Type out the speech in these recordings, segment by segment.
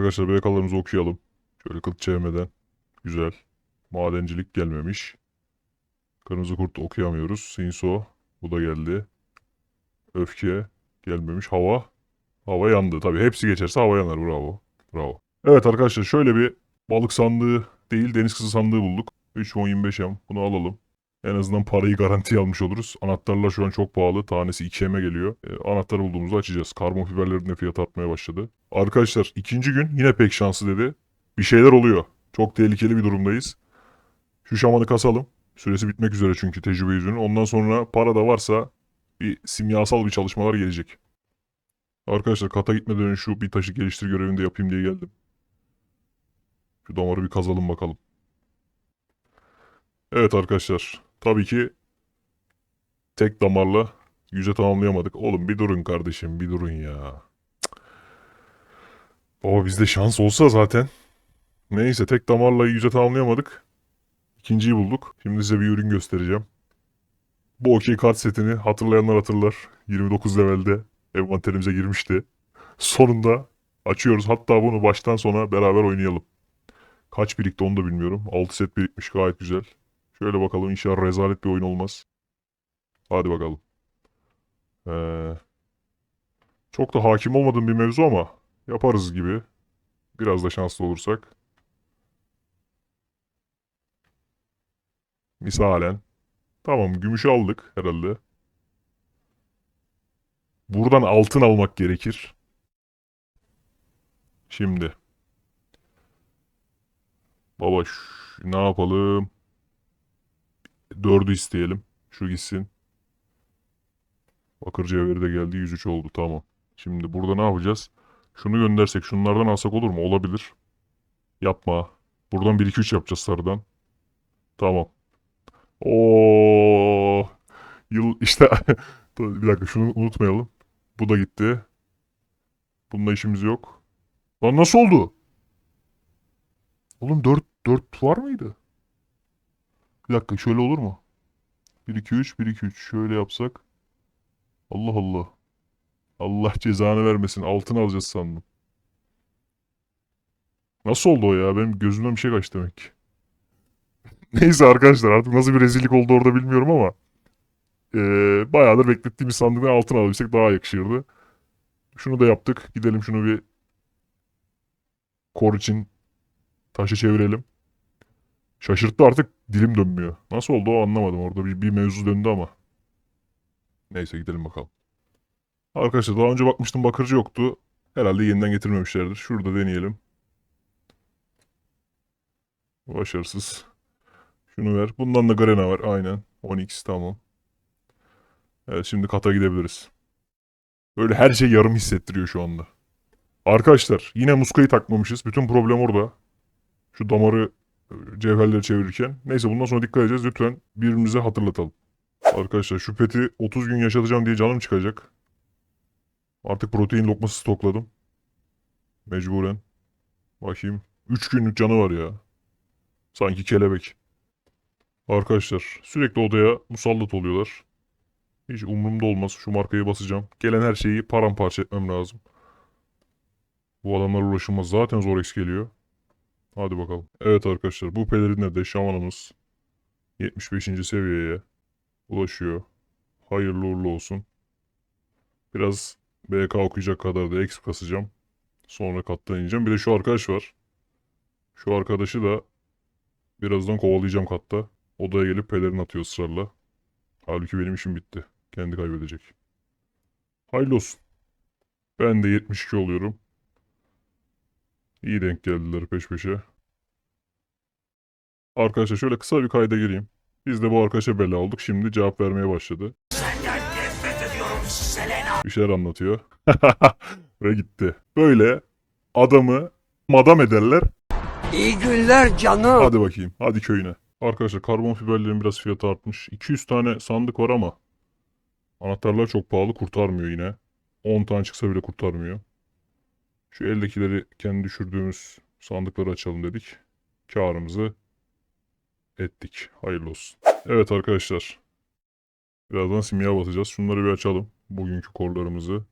Arkadaşlar BK'larımızı okuyalım. Şöyle kılıç çevirmeden. Güzel. Madencilik gelmemiş. Kırmızı kurt okuyamıyoruz. Sinso. Bu da geldi. Öfke. Gelmemiş. Hava. Hava yandı. Tabii hepsi geçerse hava yanar. Bravo. Bravo. Evet arkadaşlar şöyle bir balık sandığı değil deniz kızı sandığı bulduk. 3 won 25 yam. Bunu alalım. En azından parayı garantiye almış oluruz. Anahtarlar şu an çok pahalı. Tanesi 2 M'e geliyor. E, anahtarı bulduğumuzda açacağız. Karbon fiberlerin de fiyatı artmaya başladı. Arkadaşlar ikinci gün yine pek şanslı dedi. Bir şeyler oluyor. Çok tehlikeli bir durumdayız. Şu şamanı kasalım. Süresi bitmek üzere çünkü tecrübe yüzünün. Ondan sonra para da varsa bir simyasal bir çalışmalar gelecek. Arkadaşlar kata gitmeden önce şu bir taşı geliştir görevini de yapayım diye geldim. Şu damarı bir kazalım bakalım. Evet arkadaşlar. Tabii ki tek damarla yüze tamamlayamadık. Oğlum bir durun kardeşim bir durun ya. Baba bizde şans olsa zaten. Neyse tek damarla yüze tamamlayamadık. İkinciyi bulduk. Şimdi size bir ürün göstereceğim. Bu okey kart setini hatırlayanlar hatırlar. 29 levelde envanterimize girmişti. Sonunda açıyoruz. Hatta bunu baştan sona beraber oynayalım. Kaç birikti onu da bilmiyorum. 6 set birikmiş gayet güzel. Şöyle bakalım inşallah rezalet bir oyun olmaz. Hadi bakalım. Ee, çok da hakim olmadığım bir mevzu ama yaparız gibi. Biraz da şanslı olursak. Misalen. Tamam gümüşü aldık herhalde. Buradan altın almak gerekir. Şimdi. Baba ne yapalım? Dördü isteyelim. Şu gitsin. Bakır cevheri de geldi. 103 oldu. Tamam. Şimdi burada ne yapacağız? Şunu göndersek şunlardan alsak olur mu? Olabilir. Yapma. Buradan 1-2-3 yapacağız sarıdan. Tamam. Oo, yıl işte bir dakika şunu unutmayalım. Bu da gitti. Bununla işimiz yok. Lan nasıl oldu? Oğlum 4 4 var mıydı? Bir dakika şöyle olur mu? 1 2 3 1 2 3 şöyle yapsak. Allah Allah. Allah cezanı vermesin. Altın alacağız sandım. Nasıl oldu o ya? Benim gözümden bir şey kaçtı demek ki. Neyse arkadaşlar artık nasıl bir rezillik oldu orada bilmiyorum ama eee bayağıdır beklettiğimiz sandıktan altın alabilsek daha yakışırdı. Şunu da yaptık. Gidelim şunu bir kor için taşı çevirelim. Şaşırttı artık dilim dönmüyor. Nasıl oldu o anlamadım. Orada bir, bir mevzu döndü ama. Neyse gidelim bakalım. Arkadaşlar daha önce bakmıştım bakırcı yoktu. Herhalde yeniden getirmemişlerdir. Şurada deneyelim. Başarısız. Şunu ver. Bundan da Garena var. Aynen. 12 tamam. Evet şimdi kata gidebiliriz. Böyle her şey yarım hissettiriyor şu anda. Arkadaşlar yine muskayı takmamışız. Bütün problem orada. Şu damarı cevherleri çevirirken. Neyse bundan sonra dikkat edeceğiz. Lütfen birbirimize hatırlatalım. Arkadaşlar şu peti 30 gün yaşatacağım diye canım çıkacak. Artık protein lokması stokladım. Mecburen. Bakayım. 3 günlük canı var ya. Sanki kelebek. Arkadaşlar sürekli odaya musallat oluyorlar. Hiç umurumda olmaz. Şu markayı basacağım. Gelen her şeyi paramparça etmem lazım. Bu adamlar uğraşılmaz. Zaten zor X geliyor. Hadi bakalım. Evet arkadaşlar bu pelerinle de şamanımız 75. seviyeye ulaşıyor. Hayırlı uğurlu olsun. Biraz BK okuyacak kadar da exp kasacağım. Sonra kattan. Bir de şu arkadaş var. Şu arkadaşı da birazdan kovalayacağım katta. Odaya gelip pelerin atıyor ısrarla. Halbuki benim işim bitti. Kendi kaybedecek. Hayırlı olsun. Ben de 72 oluyorum. İyi denk geldiler peş peşe. Arkadaşlar şöyle kısa bir kayda gireyim. Biz de bu arkadaşa bela olduk. Şimdi cevap vermeye başladı. Bir şeyler anlatıyor. Ve gitti. Böyle adamı madam ederler. İyi günler canım. Hadi bakayım. Hadi köyüne. Arkadaşlar karbon fiberlerin biraz fiyatı artmış. 200 tane sandık var ama anahtarlar çok pahalı kurtarmıyor yine. 10 tane çıksa bile kurtarmıyor. Şu eldekileri kendi düşürdüğümüz sandıkları açalım dedik. Karımızı ettik. Hayırlı olsun. Evet arkadaşlar. Birazdan simya basacağız. Şunları bir açalım. Bugünkü korlarımızı.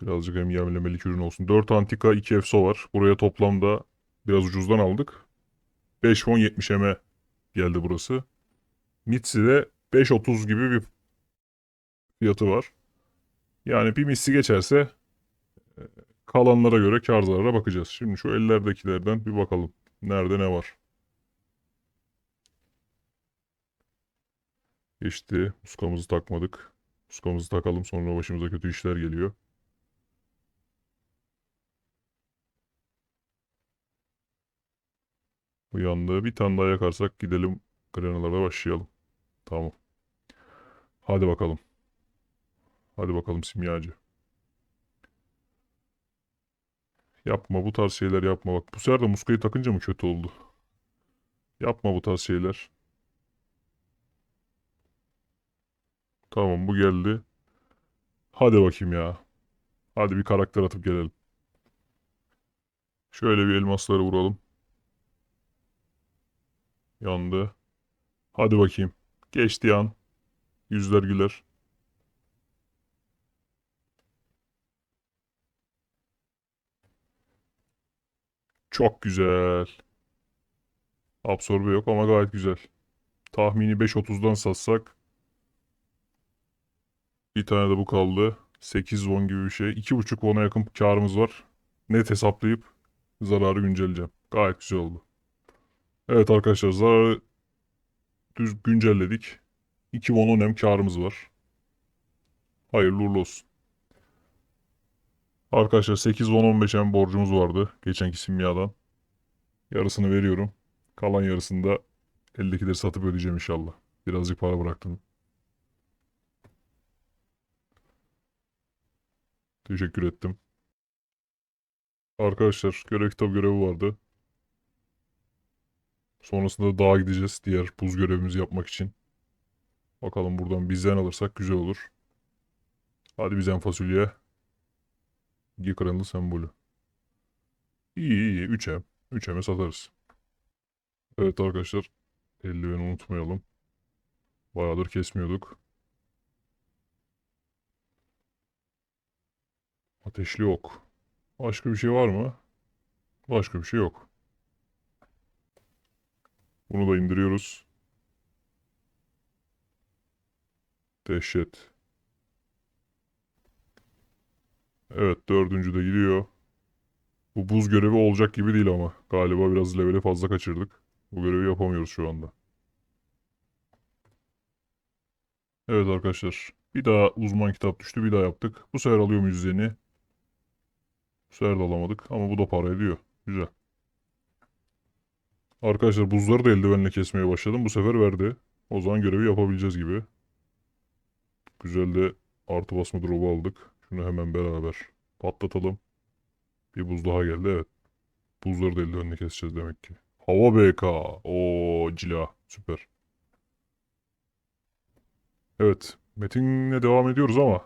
Birazcık hem yemlemelik ürün olsun. 4 antika 2 efso var. Buraya toplamda biraz ucuzdan aldık. 5 won 70 eme geldi burası. Mitsi'de 5.30 gibi bir fiyatı var. Yani bir misli geçerse kalanlara göre kar zarara bakacağız. Şimdi şu ellerdekilerden bir bakalım. Nerede ne var? Geçti. Muskamızı takmadık. Muskamızı takalım sonra başımıza kötü işler geliyor. Uyandı. Bir tane daha yakarsak gidelim granalara başlayalım. Tamam. Hadi bakalım. Hadi bakalım simyacı. Yapma bu tarz şeyler yapma bak. Bu sefer de muskayı takınca mı kötü oldu? Yapma bu tarz şeyler. Tamam bu geldi. Hadi bakayım ya. Hadi bir karakter atıp gelelim. Şöyle bir elmasları vuralım. Yandı. Hadi bakayım. Geçti yan. Yüzler güler. Çok güzel. Absorbe yok ama gayet güzel. Tahmini 5.30'dan satsak. Bir tane de bu kaldı. 8 won gibi bir şey. 2.5 won'a yakın karımız var. Net hesaplayıp zararı güncelleyeceğim. Gayet güzel oldu. Evet arkadaşlar zararı düz güncelledik. 2 won 10 hem karımız var. Hayırlı uğurlu olsun. Arkadaşlar 8 won 15 hem borcumuz vardı. Geçenki simyadan. Yarısını veriyorum. Kalan yarısını da eldekileri satıp ödeyeceğim inşallah. Birazcık para bıraktım. Teşekkür ettim. Arkadaşlar görev kitap görevi vardı. Sonrasında dağa gideceğiz diğer buz görevimizi yapmak için. Bakalım buradan bizden alırsak güzel olur. Hadi bizden fasulye. Yıkırınlı sembolü. İyi iyi 3M. 3M'e satarız. Evet arkadaşlar. Eldiveni unutmayalım. Bayağıdır kesmiyorduk. Ateşli ok. Başka bir şey var mı? Başka bir şey yok. Bunu da indiriyoruz. Dehşet. Evet dördüncü de gidiyor. Bu buz görevi olacak gibi değil ama. Galiba biraz leveli fazla kaçırdık. Bu görevi yapamıyoruz şu anda. Evet arkadaşlar. Bir daha uzman kitap düştü. Bir daha yaptık. Bu sefer alıyor muyuz yeni? Bu sefer de alamadık. Ama bu da para ediyor. Güzel. Arkadaşlar buzları da eldivenle kesmeye başladım. Bu sefer verdi. O zaman görevi yapabileceğiz gibi. Güzel de artı basma drop'u aldık. Şunu hemen beraber patlatalım. Bir buz daha geldi evet. Buzları da eldivenle keseceğiz demek ki. Hava BK. O cila. Süper. Evet. Metinle devam ediyoruz ama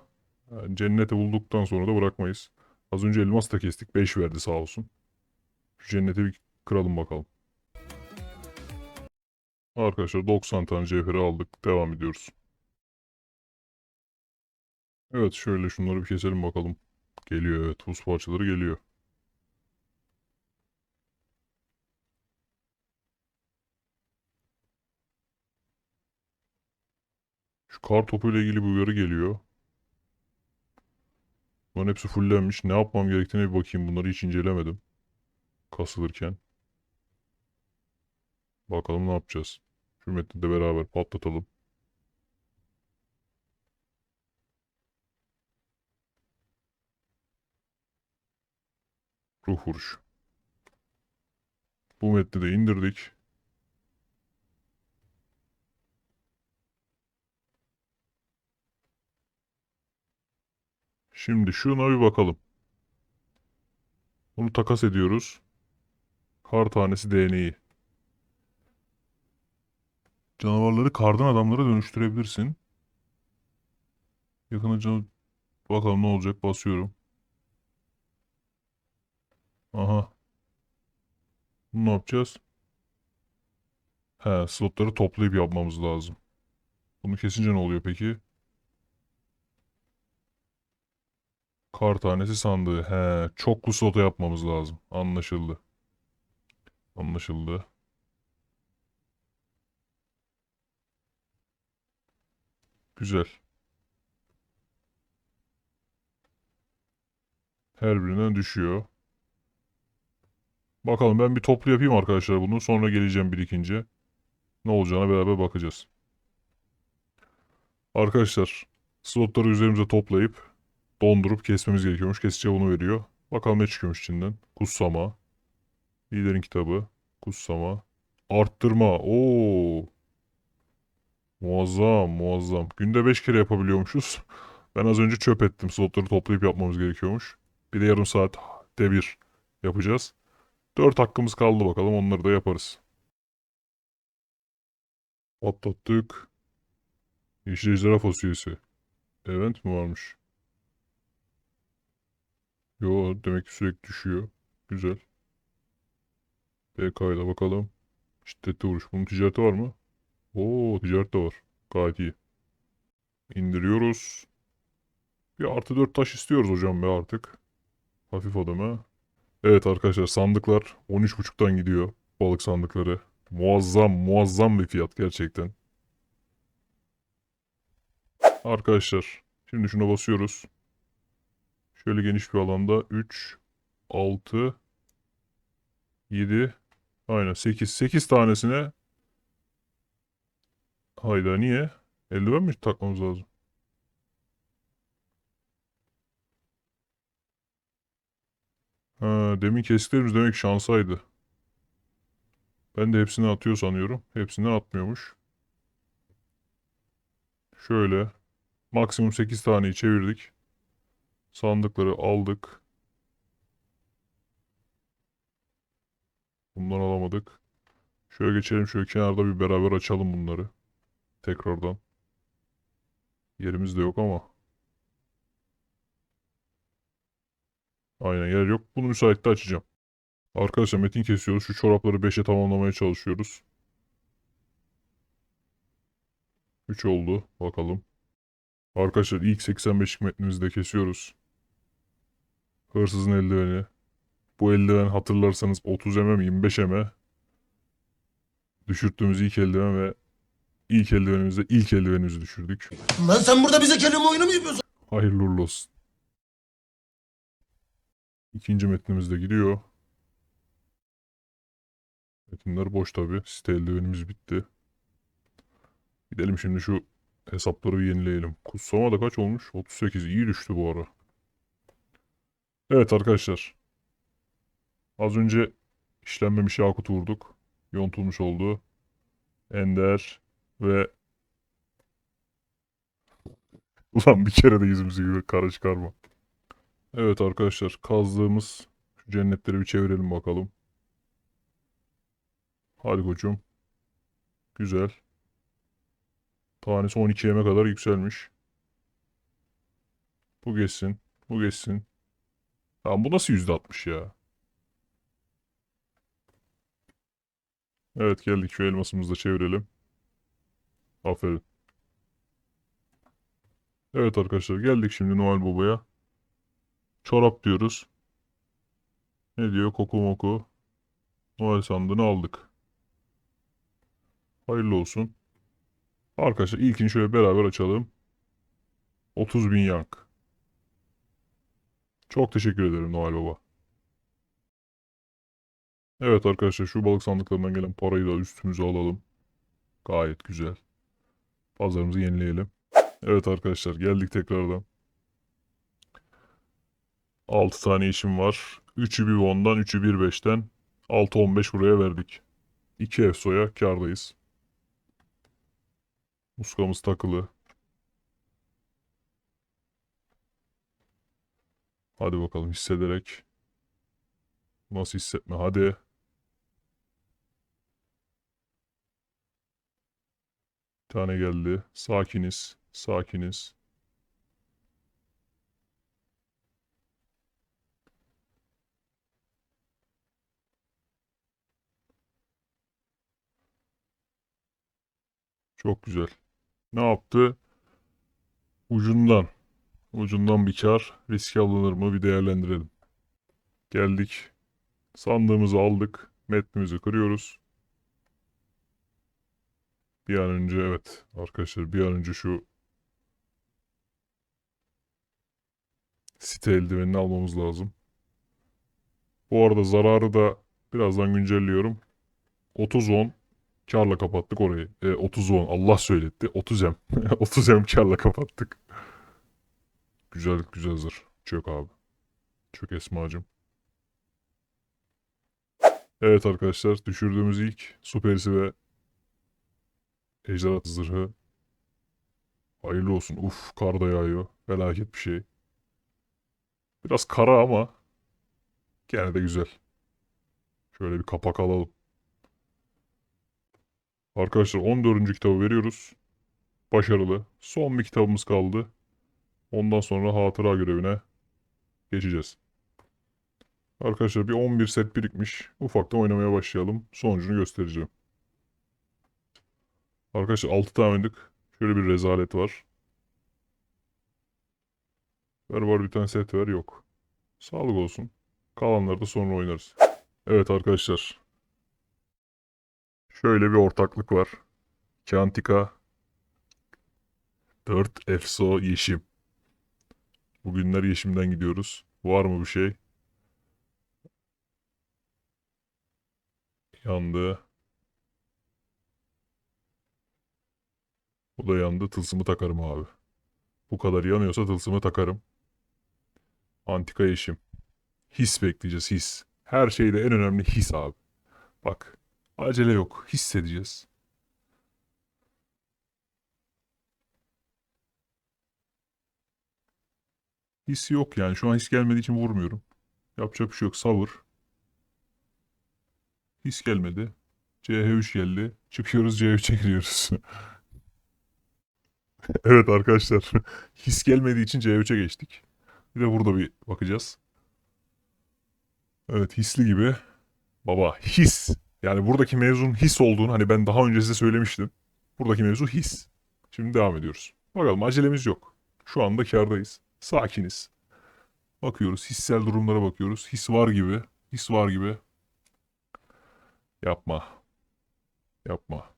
yani cenneti bulduktan sonra da bırakmayız. Az önce elmas da kestik. 5 verdi sağ olsun. Şu cenneti bir kıralım bakalım. Arkadaşlar 90 tane cevheri aldık. Devam ediyoruz. Evet şöyle şunları bir keselim bakalım. Geliyor evet. Buz parçaları geliyor. Şu kar topuyla ilgili bir uyarı geliyor. Bunların hepsi fullenmiş. Ne yapmam gerektiğine bir bakayım. Bunları hiç incelemedim. Kasılırken. Bakalım ne yapacağız. Şu metni de beraber patlatalım. Ruh vuruş. Bu metni de indirdik. Şimdi şuna bir bakalım. Bunu takas ediyoruz. Kar tanesi DNA'yı. Canavarları kardan adamlara dönüştürebilirsin. Yakına can... Bakalım ne olacak. Basıyorum. Aha. Ne yapacağız? He, slotları toplayıp yapmamız lazım. Bunu kesince ne oluyor peki? Kar tanesi sandığı. He, çoklu slota yapmamız lazım. Anlaşıldı. Anlaşıldı. Güzel. Her birinden düşüyor. Bakalım ben bir toplu yapayım arkadaşlar bunu. Sonra geleceğim birikince. Ne olacağına beraber bakacağız. Arkadaşlar slotları üzerimize toplayıp dondurup kesmemiz gerekiyormuş. Kesici bunu veriyor. Bakalım ne çıkıyormuş içinden. Kutsama. Liderin kitabı. Kutsama. Arttırma. Oo. Muazzam, muazzam. Günde 5 kere yapabiliyormuşuz. Ben az önce çöp ettim. Slotları toplayıp yapmamız gerekiyormuş. Bir de yarım saatte bir yapacağız. 4 hakkımız kaldı bakalım. Onları da yaparız. Atlattık. Yeşil ejderha fasulyesi. Event mi varmış? Yo demek ki sürekli düşüyor. Güzel. PK ile bakalım. Şiddetli vuruş. Bunun ticareti var mı? Oo ticaret de var. Gayet iyi. İndiriyoruz. Bir artı 4 taş istiyoruz hocam be artık. Hafif adama. Evet arkadaşlar sandıklar 13.5'tan gidiyor. Balık sandıkları. Muazzam muazzam bir fiyat gerçekten. Arkadaşlar şimdi şuna basıyoruz. Şöyle geniş bir alanda 3, 6, 7, aynen 8. 8 tanesine hayda niye? Eldiven mi takmamız lazım? Ha, demin kestiklerimiz demek şansaydı. Ben de hepsini atıyor sanıyorum. Hepsinden atmıyormuş. Şöyle. Maksimum 8 taneyi çevirdik. Sandıkları aldık. Bundan alamadık. Şöyle geçelim şöyle kenarda bir beraber açalım bunları. Tekrardan. Yerimiz de yok ama. Aynen yer yok. Bunu müsaitte açacağım. Arkadaşlar metin kesiyoruz. Şu çorapları 5'e tamamlamaya çalışıyoruz. 3 oldu. Bakalım. Arkadaşlar ilk 85'lik metnimizi de kesiyoruz. Hırsızın eldiveni. Bu eldiven hatırlarsanız 30 mm 25 mm düşürttüğümüz ilk eldiven ve ilk eldivenimizde ilk eldivenimizi düşürdük. Lan sen burada bize kelime oyunu mu yapıyorsun? Hayırlı uğurlu olsun. İkinci metnimiz de gidiyor. Metinler boş tabi. Site eldivenimiz bitti. Gidelim şimdi şu hesapları yenileyelim. Kutsama da kaç olmuş? 38. İyi düştü bu ara. Evet arkadaşlar. Az önce işlenmemiş yakut vurduk. Yontulmuş oldu. Ender ve Ulan bir kere de yüzümüzü gibi kara çıkarma. Evet arkadaşlar kazdığımız şu cennetleri bir çevirelim bakalım. Hadi koçum. Güzel. Tanesi 12 yeme kadar yükselmiş. Bu geçsin. Bu geçsin. Tamam bu nasıl %60 ya? Evet geldik şu elmasımızı da çevirelim. Aferin. Evet arkadaşlar geldik şimdi Noel Baba'ya. Çorap diyoruz. Ne diyor? Koku moku. Noel sandığını aldık. Hayırlı olsun. Arkadaşlar ilkini şöyle beraber açalım. 30 bin yank. Çok teşekkür ederim Noel Baba. Evet arkadaşlar şu balık sandıklarından gelen parayı da üstümüze alalım. Gayet güzel. Pazarımızı yenileyelim. Evet arkadaşlar geldik tekrardan. 6 tane işim var. 3'ü bir 10'dan 3'ü bir 5'ten 6-15 buraya verdik. 2 EFSO'ya kardayız. Muskamız takılı. Hadi bakalım hissederek. Nasıl hissetme hadi. Bir tane geldi. Sakiniz. Sakiniz. Çok güzel. Ne yaptı? Ucundan. Ucundan bir kar, riske alınır mı bir değerlendirelim. Geldik. Sandığımızı aldık. Metnimizi kırıyoruz. Bir an önce evet arkadaşlar bir an önce şu site eldivenini almamız lazım. Bu arada zararı da birazdan güncelliyorum. 30-10 karla kapattık orayı. E, 30-10 Allah söyletti. 30M. 30M karla kapattık. Güzel güzel zırh. Çök abi. Çök Esma'cım. Evet arkadaşlar düşürdüğümüz ilk süperisi ve ejderha zırhı. Hayırlı olsun. Uf kar da yağıyor. Felaket bir şey. Biraz kara ama gene de güzel. Şöyle bir kapak alalım. Arkadaşlar 14. kitabı veriyoruz. Başarılı. Son bir kitabımız kaldı. Ondan sonra hatıra görevine geçeceğiz. Arkadaşlar bir 11 set birikmiş. Ufaktan oynamaya başlayalım. Sonucunu göstereceğim. Arkadaşlar 6 tane oynadık. Şöyle bir rezalet var. Ver var bir tane set ver yok. Sağlık olsun. Kalanları da sonra oynarız. Evet arkadaşlar. Şöyle bir ortaklık var. Kantika 4 Efso Yeşim. Bugünler Yeşim'den gidiyoruz. Var mı bir şey? Yandı. Bu da yandı. Tılsımı takarım abi. Bu kadar yanıyorsa tılsımı takarım. Antika Yeşim. His bekleyeceğiz his. Her şeyde en önemli his abi. Bak. Acele yok. Hissedeceğiz. His yok yani. Şu an his gelmediği için vurmuyorum. Yapacak bir şey yok. Sabır. His gelmedi. CH3 geldi. Çıkıyoruz C3'e giriyoruz. evet arkadaşlar. His gelmediği için C3'e geçtik. Bir de burada bir bakacağız. Evet hisli gibi. Baba his. Yani buradaki mevzunun his olduğunu hani ben daha önce size söylemiştim. Buradaki mevzu his. Şimdi devam ediyoruz. Bakalım acelemiz yok. Şu anda kârdayız. Sakiniz. Bakıyoruz. Hissel durumlara bakıyoruz. His var gibi. His var gibi. Yapma. Yapma.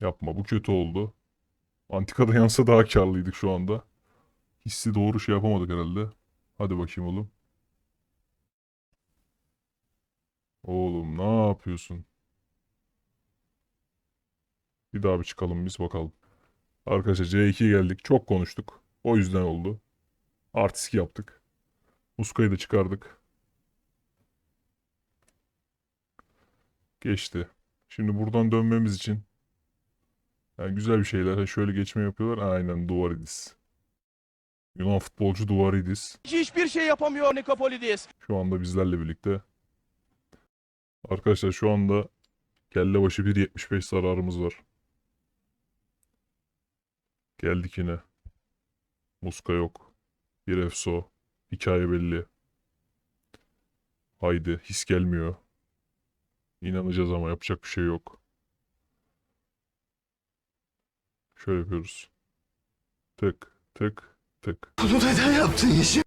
Yapma. Bu kötü oldu. Antikada yansa daha karlıydık şu anda. Hissi doğru şey yapamadık herhalde. Hadi bakayım oğlum. Oğlum ne yapıyorsun? Bir daha bir çıkalım biz bakalım. Arkadaşlar C2'ye geldik. Çok konuştuk. O yüzden oldu. Artistik yaptık. Muskayı da çıkardık. Geçti. Şimdi buradan dönmemiz için yani güzel bir şeyler. Ha, Şöyle geçme yapıyorlar. Aynen Duvaridis. Yunan futbolcu Duvaridis. Hiçbir şey yapamıyor Nikopolidis. Şu anda bizlerle birlikte. Arkadaşlar şu anda kelle başı 1.75 zararımız var. Geldik yine. Muska yok. Bir efso. Hikaye belli. Haydi his gelmiyor. İnanacağız ama yapacak bir şey yok. Şöyle yapıyoruz. Tık tık tık. Bunu neden yaptın Yeşim?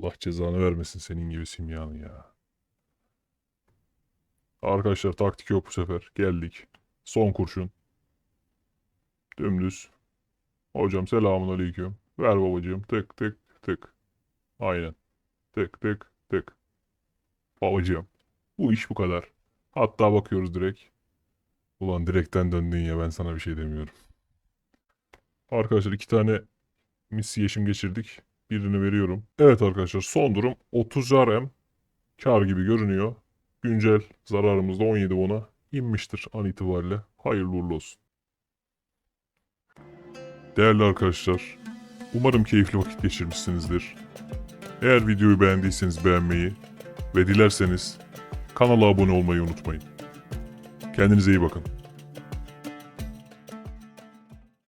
Allah cezanı vermesin senin gibi simyanı ya. Arkadaşlar taktik yok bu sefer. Geldik. Son kurşun. Dümdüz. Hocam selamun aleyküm. Ver babacığım. Tık tık tık. Aynen. Tık tık tık. Babacığım. Bu iş bu kadar. Hatta bakıyoruz direkt. Ulan direkten döndün ya ben sana bir şey demiyorum. Arkadaşlar iki tane mis yeşim geçirdik. Birini veriyorum. Evet arkadaşlar son durum 30 RM kar gibi görünüyor. Güncel zararımız da 17 ona inmiştir an itibariyle. Hayırlı uğurlu olsun. Değerli arkadaşlar, umarım keyifli vakit geçirmişsinizdir. Eğer videoyu beğendiyseniz beğenmeyi ve dilerseniz kanala abone olmayı unutmayın. Kendinize iyi bakın.